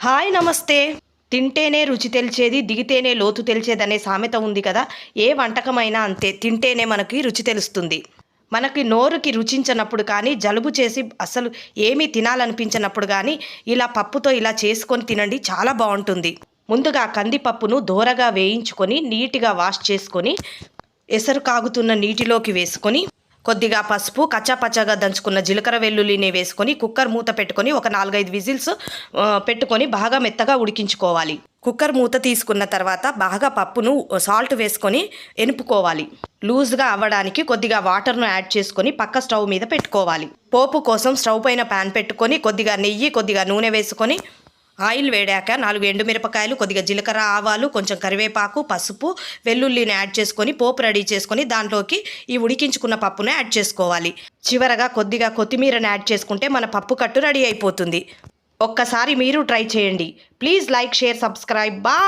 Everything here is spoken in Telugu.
హాయ్ నమస్తే. తింటేనే రుచి తెలిచేది దిగితేనే లోతు తెలిచేదనే సామెత ఉంది కదా. ఏ వంటకమైనా అంతే తింటేనే మనకి రుచి తెలుస్తుంది. మనకి నోరుకి రుచించినప్పుడు కానీ జలుబు చేసి అసలు ఏమీ తినాలనిపించినప్పుడు కానీ ఇలా పప్పుతో ఇలా చేసుకొని తినండి చాలా బాగుంటుంది. ముందుగా కందిపప్పును దోరగా వేయించుకొని నీట్గా వాష్ చేసుకొని ఎసరు కాగుతున్న నీటిలోకి వేసుకొని కొద్దిగా పసుపు కచ్చాపచ్చాగా దంచుకున్న జీలకర్ర వెల్లుల్లిని వేసుకొని కుక్కర్ మూత పెట్టుకొని ఒక నాలుగైదు విజిల్స్ పెట్టుకొని బాగా మెత్తగా ఉడికించుకోవాలి. కుక్కర్ మూత తీసుకున్న తర్వాత బాగా పప్పును సాల్ట్ వేసుకొని ఎనుపుకోవాలి. లూజ్గా అవ్వడానికి కొద్దిగా వాటర్ను యాడ్ చేసుకొని పక్క స్టవ్ మీద పెట్టుకోవాలి. పోపు కోసం స్టవ్ పైన ప్యాన్ పెట్టుకొని కొద్దిగా నెయ్యి కొద్దిగా నూనె వేసుకొని ఆయిల్ వేడాక నాలుగు ఎండుమిరపకాయలు కొద్దిగా జీలకర్ర ఆవాలు కొంచెం కరివేపాకు పసుపు వెల్లుల్లిని యాడ్ చేసుకొని పోపు రెడీ చేసుకొని దాంట్లోకి ఈ ఉడికించుకున్న పప్పును యాడ్ చేసుకోవాలి. చివరగా కొద్దిగా కొత్తిమీరని యాడ్ చేసుకుంటే మన పప్పు కట్టు రెడీ అయిపోతుంది. ఒక్కసారి మీరు ట్రై చేయండి. Please like share subscribe. బా